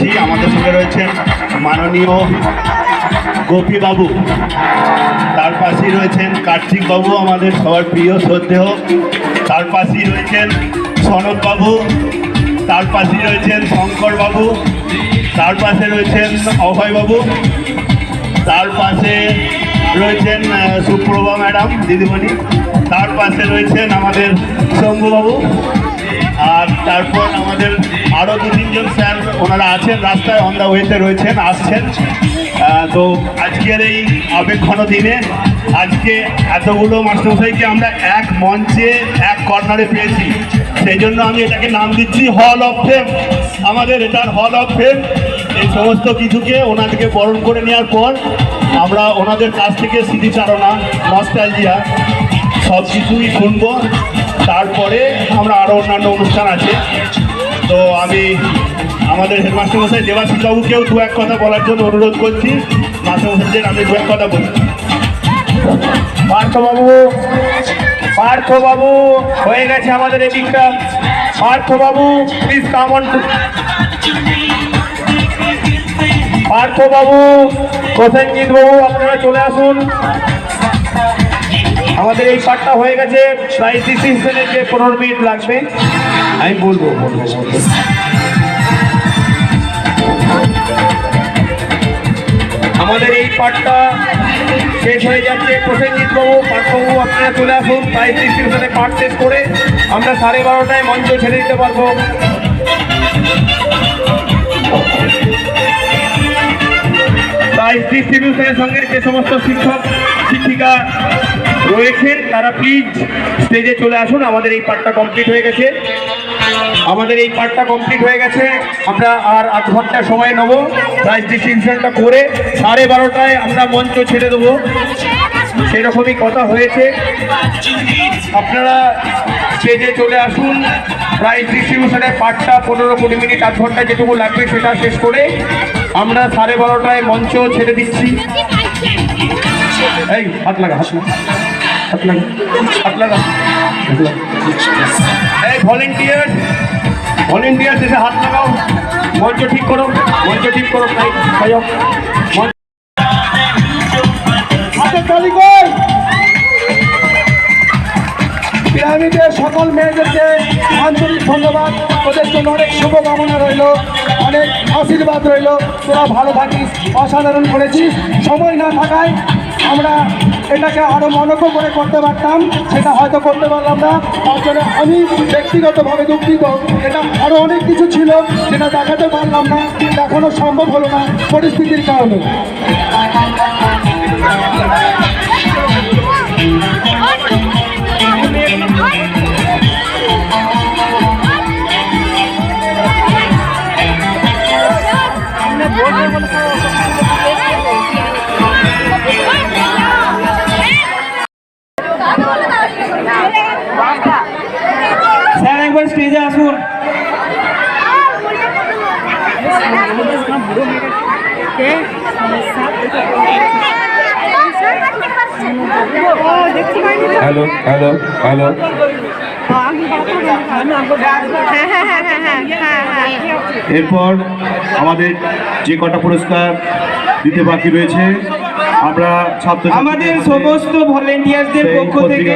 বলছি আমাদের সঙ্গে রয়েছেন মাননীয় গোপীবাবু। তার পাশেই রয়েছেন কার্তিক বাবু আমাদের সবার প্রিয় শ্রদ্ধেয়। তার পাশেই রয়েছেন সনদবাবু। তার পাশেই রয়েছেন শঙ্করবাবু। তার পাশে রয়েছেন অভয়বাবু। তার পাশে রয়েছেন সুপ্রভা ম্যাডাম, দিদিমণি। তার পাশে রয়েছেন আমাদের শম্ভুবাবু। আর তারপর আমাদের আরও দু তিনজন স্যার ওনারা আছেন, রাস্তায় অন দ্য ওয়েতে রয়েছেন, আসছেন। তো আজকের এই আবেক্ষণ দিনে আজকে এতগুলো মাস্টারমশাইকে আমরা এক মঞ্চে, এক কর্নারে পেয়েছি। সেই জন্য আমি এটাকে নাম দিচ্ছি হল অফ ফেম আমাদের এটার হল অফ ফেম এই সমস্ত কিছুকে ওনাদেরকে বরণ করে নেওয়ার পর আমরা ওনাদের কাছ থেকে স্মৃতিচারণা নস্টালজিয়া সব কিছুই শুনব। তারপরে আমরা আরও অন্যান্য অনুষ্ঠান আছে। তো আমি আমাদের হেডমাস্টার মশাই দেবাশিস বাবুকেও দু এক কথা বলার জন্য অনুরোধ করছি। মাস্টারমশাইদের আমি দু এক কথা বলছি পার্থবাবু পার্থবাবু, হয়ে গেছে আমাদের এদিকটা Partha babu please come on Partha babu, Prosenjit babu, আপনারা চলে আসুন। আমাদের এই পার্টটা হয়ে গেছে। প্রায় তিরিশ ডিসিশনের যে পনেরো মিনিট লাগবে, আমি বলব বলব। আমাদের এই পার্টটা শেষ হয়ে যাচ্ছে। প্রসেনজিৎ বাবু পার্থবাবু আপনারা চলে আসুন। প্রাইজ ডিস্ট্রিবিউশনে পার্ট শেষ করে আমরা সাড়ে বারোটায় মঞ্চ ছেড়ে দিতে পারব। প্রাইজ ডিস্ট্রিবিউশনের সঙ্গে যে সমস্ত শিক্ষক, শিক্ষিকা রয়েছেন, তারা প্লিজ স্টেজে চলে আসুন। আমাদের এই পার্টটা কমপ্লিট হয়ে গেছে। আমাদের এই পার্টটা কমপ্লিট হয়ে গেছে। আমরা আর আধ ঘণ্টা সময় নেব। প্রাইজ ডিস্ট্রিবিউশনটা করে সাড়ে বারোটায় আমরা মঞ্চ ছেড়ে দেবো। সেরকমই কথা হয়েছে। আপনারা স্টেজে চলে আসুন। প্রাইজ ডিস্ট্রিবিউশনের পার্টটা পনেরো, কুড়ি মিনিট, আধ ঘণ্টা যেটুকু লাগবে সেটা শেষ করে আমরা সাড়ে বারোটায় মঞ্চ ছেড়ে দিচ্ছি। এই, হাত লাগা হাত লাগা হাত লাগা হাত লাগা এই ভলেন্টিয়ার ভলেন্টিয়ার এসে হাত লাগাও। মঞ্চ ঠিক করো, মঞ্চ ঠিক করো মঞ্চ তালি কই পিরামিডের সকল মেয়েদেরকে আন্তরিক ধন্যবাদ। ওদের জন্য অনেক শুভকামনা রইল, অনেক আশীর্বাদ রইল। তোরা ভালো থাকিস, অসাধারণ করেছিস। সময় না থাকায় আমরা এটাকে আরও মনজ্ঞ করে করতে পারতাম, সেটা হয়তো করতে পারলাম না। তার আমি ব্যক্তিগতভাবে দুঃখিত। এটা আরও অনেক কিছু ছিল যেটা দেখাতে পারলাম না দেখানো সম্ভব হলো না পরিস্থিতির কারণে। হ্যালো হ্যালো হ্যালো এরপর আমাদের যে কটা পুরস্কার দিতে বাকি রয়েছে আমরা আমাদের সমস্ত ভলেন্টিয়ারদের পক্ষ থেকে।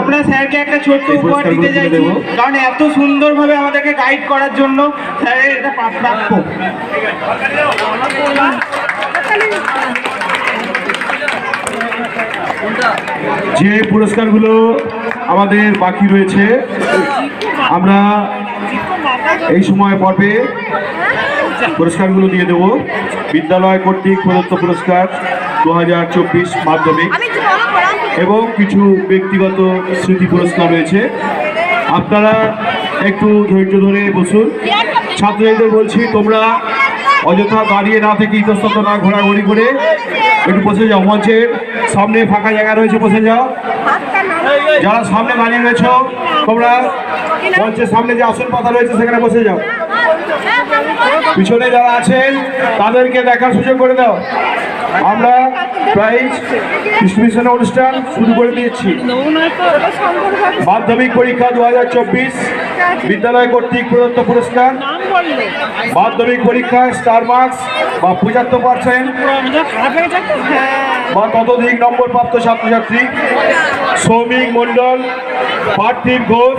আমরা স্যারকে একটা ছোট্ট উপহার দিতে চাইছি। কারণ এত সুন্দরভাবে আমাদেরকে গাইড করার জন্য স্যারের এটা প্রা- প্রাপ্য যে পুরস্কারগুলো আমাদের বাকি রয়েছে আমরা এই সময় পর্বে পুরস্কারগুলো দিয়ে দেব বিদ্যালয় কর্তৃক প্রদত্ত পুরস্কার দু হাজার চব্বিশ মাধ্যমিক এবং কিছু ব্যক্তিগত স্মৃতি পুরস্কার রয়েছে। আপনারা একটু ধৈর্য ধরে বসুন। ছাত্রীদের বলছি তোমরা অযথা দাঁড়িয়ে না থেকে ইতস্তত না ঘোরাঘুরি করে একটু বসে যাও। মঞ্চের সামনে ফাঁকা জায়গা রয়েছে বসে যাও। যারা সামনে দাঁড়িয়ে রয়েছ, তোমরা মঞ্চের সামনে যে আসন পাতা রয়েছে, সেখানে বসে যাও। পিছনে যারা আছেন, তাদেরকে দেখার সুযোগ করে দাও। আমরা প্রাইজ ডিস্ট্রিবিউশন অনুষ্ঠান শুরু করে দিয়েছি। মাধ্যমিক পরীক্ষা দু হাজার চব্বিশ বিদ্যালয় কর্তৃক প্রদত্ত পুরস্কার মাধ্যমিক পরীক্ষায় স্টার মার্কস বা পঁচাত্তর পার্সেন্ট বা ততধিক নম্বর প্রাপ্ত ছাত্রছাত্রী। শ্রমিক মন্ডল পার্থিব ঘোষ।